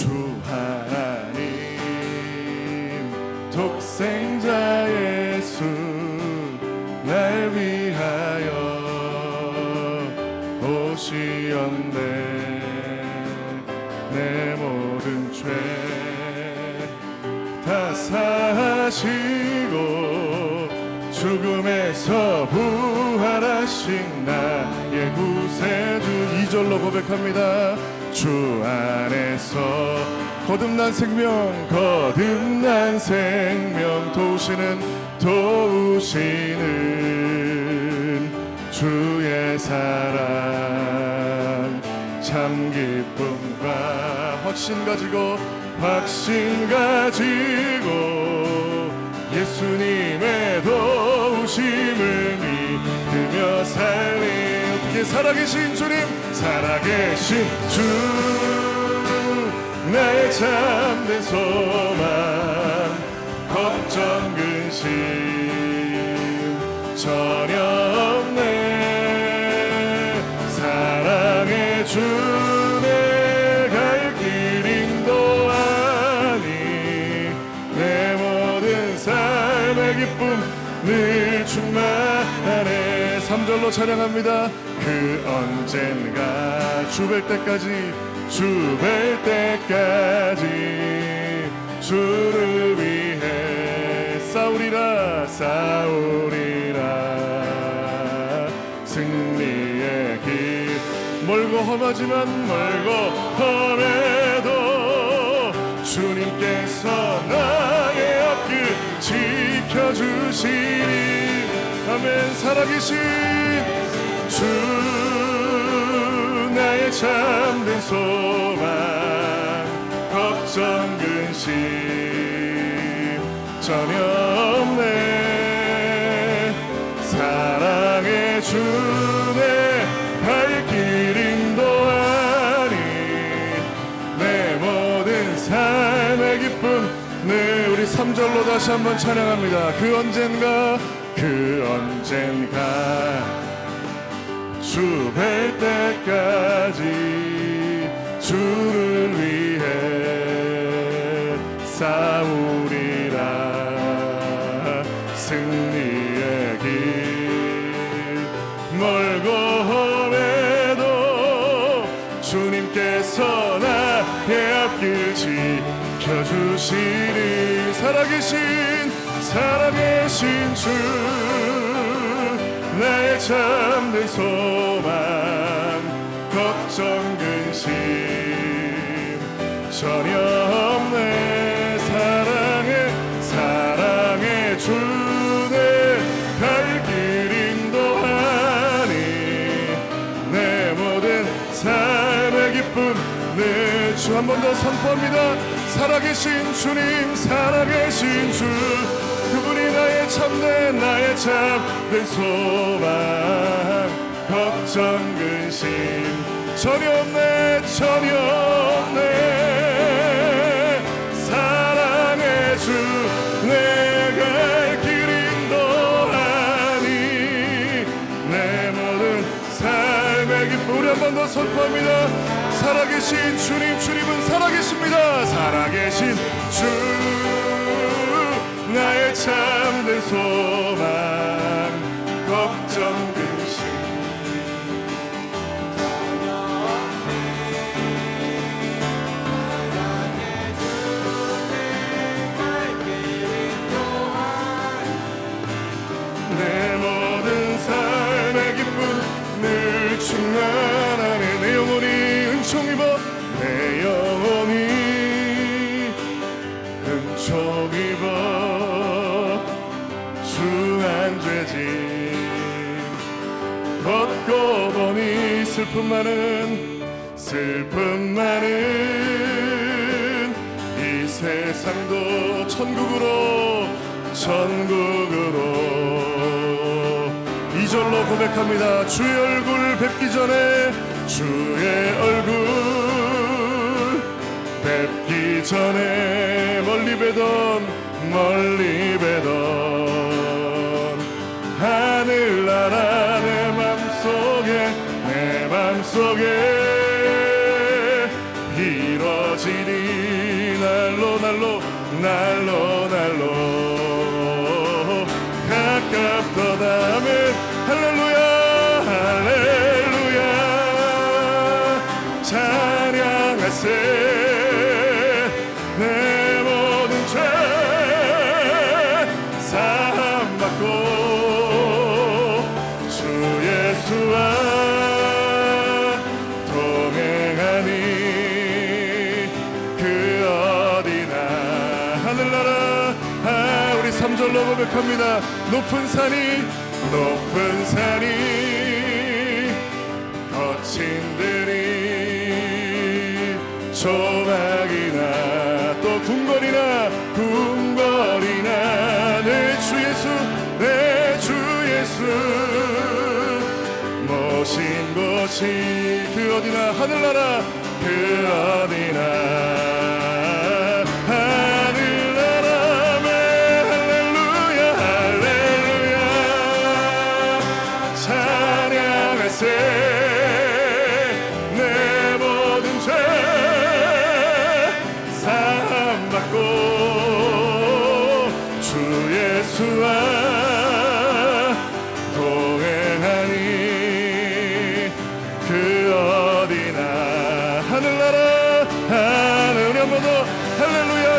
주 하나님 독생자 예수 날 위하여 오시었네. 내 모든 죄 다 사하시고 죽음에서 부활하신 나의 구세주. 이절로 고백합니다 주 안에서 거듭난 생명 거듭난 생명 도우시는 도우시는 주의 사랑. 참 기쁨과 확신 가지고 확신 가지고 예수님의 도우심을 믿으며 살리 어떻게 살아계신 주님 살아계신 주 나의 참된 소망 걱정 근심 전혀 없네. 사랑의 주내 갈길 인도하니 내 모든 삶의 기쁨 늘 충만하네 3절로 찬양합니다. 그 언젠가 주뵐 때까지 주뵐 때까지 주를 위해 싸우리라 싸우리라. 승리의 길 멀고 험하지만 멀고 험해도 주님께서 나의 앞길 지켜주시니 아멘 살아계신 주 나의 참된 소망 걱정 근심 전혀 없네. 사랑의 주내 발길 인도하니 내 모든 삶의 기쁨 네 우리 3절로 다시 한번 찬양합니다. 그 언젠가 그 언젠가 주 뵐 때까지 주를 위해 싸우리라. 승리의 길 멀고 험해도 주님께서 나의 앞길 지켜주시니 살아계신 살아계신 주 나의 참된 소망 걱정 근심. 전혀 없네. 사랑의 사랑의 주내 갈길 인도하니 내 모든 삶의 기쁨 내 주 한 번 더 선포합니다. 살아계신 주님 살아계신 주 참된 나의 참된 소망. 걱정 근심. 전혀 없네 전혀 없네. 사랑의 주 내가 길 인도하니. 내 모든 삶의 기쁨 우리 한 번 더 선포합니다. 살아계신 주님 주님은 살아계십니다. 살아계신 주 나의 참된 소망 걱정 죄짐 걷고 보니 슬픔 많은 슬픔 많은 이 세상도 천국으로 천국으로. 이절로 고백합니다. 주의 얼굴 뵙기 전에 주의 얼굴 뵙기 전에 멀리 뵈던 멀리 뵈던 날로 날로. 가깝더다면 할렐루야 할렐루야. 찬양하세 고백합니다. 높은 산이 높은 산이 거친 들이 조각이나 또 궁궐이나 궁궐이나. 내 주 예수 내 주 예수. 모신 곳이 그 어디나 하늘나라 그 어디나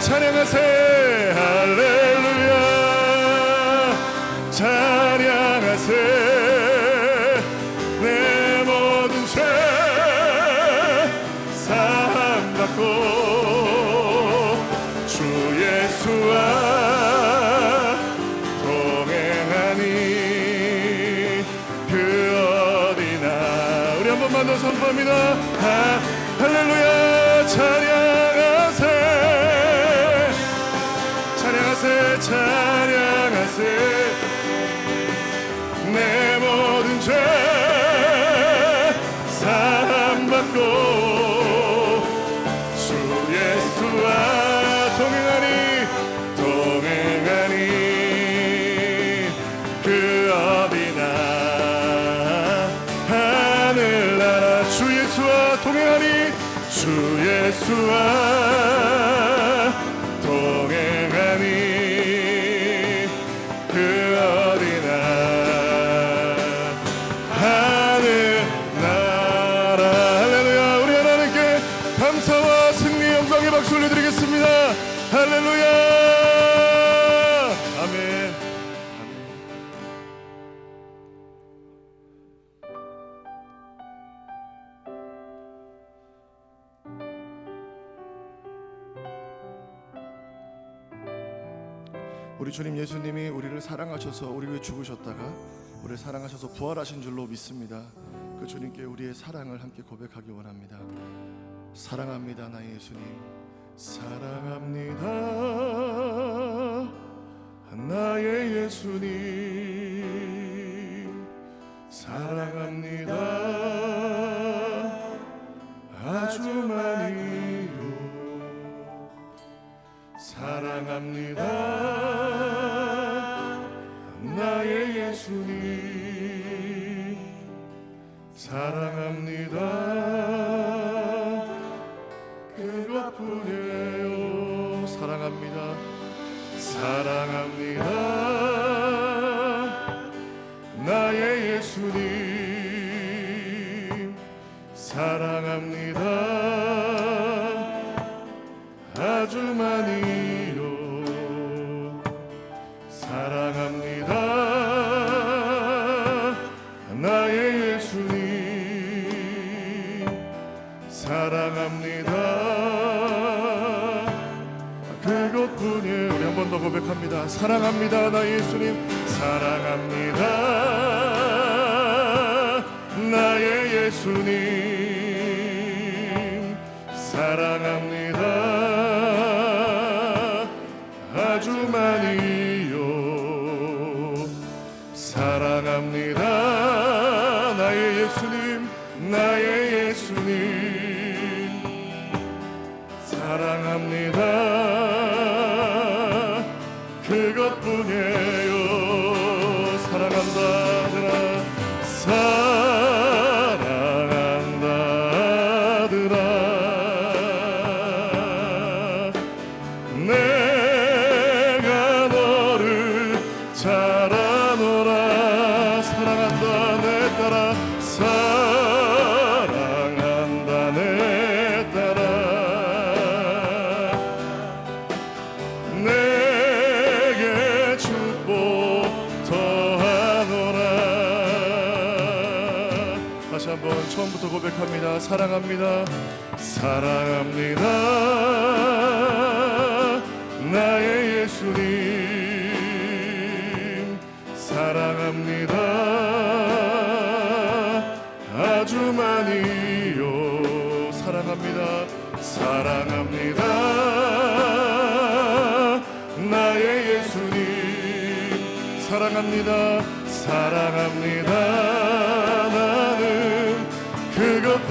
찬양하세 찬양하세. 내 모든 죄 사함받고 주 예수와 동행하니 동행하니 그 어디나 하늘나라 주 예수와 동행하니 주 예수와 우리 주님 예수님이 우리를 사랑하셔서 우리 위해 죽으셨다가 우리를 사랑하셔서 부활하신 줄로 믿습니다. 그 주님께 우리의 사랑을 함께 고백하기 원합니다. 사랑합니다, 나의 예수님. 사랑합니다, 나의 예수님. 그것뿐이에요. 사랑합니다. 사랑합니다. 나의 예수님 사랑합니다. 아주 많이요. 사랑합니다. 나의 예수님 사랑합니다 고백합니다. 사랑합니다 나의 예수님. 사랑합니다 나의 예수님. 사랑합니다 아주 많이요. 사랑합니다 나의 예수님 나의 예수님. 사랑합니다 고백합니다. 사랑합니다. 사랑합니다. 나의 예수님. 사랑합니다. 아주 많이요. 사랑합니다. 사랑합니다. 나의 예수님. 사랑합니다. 사랑합니다.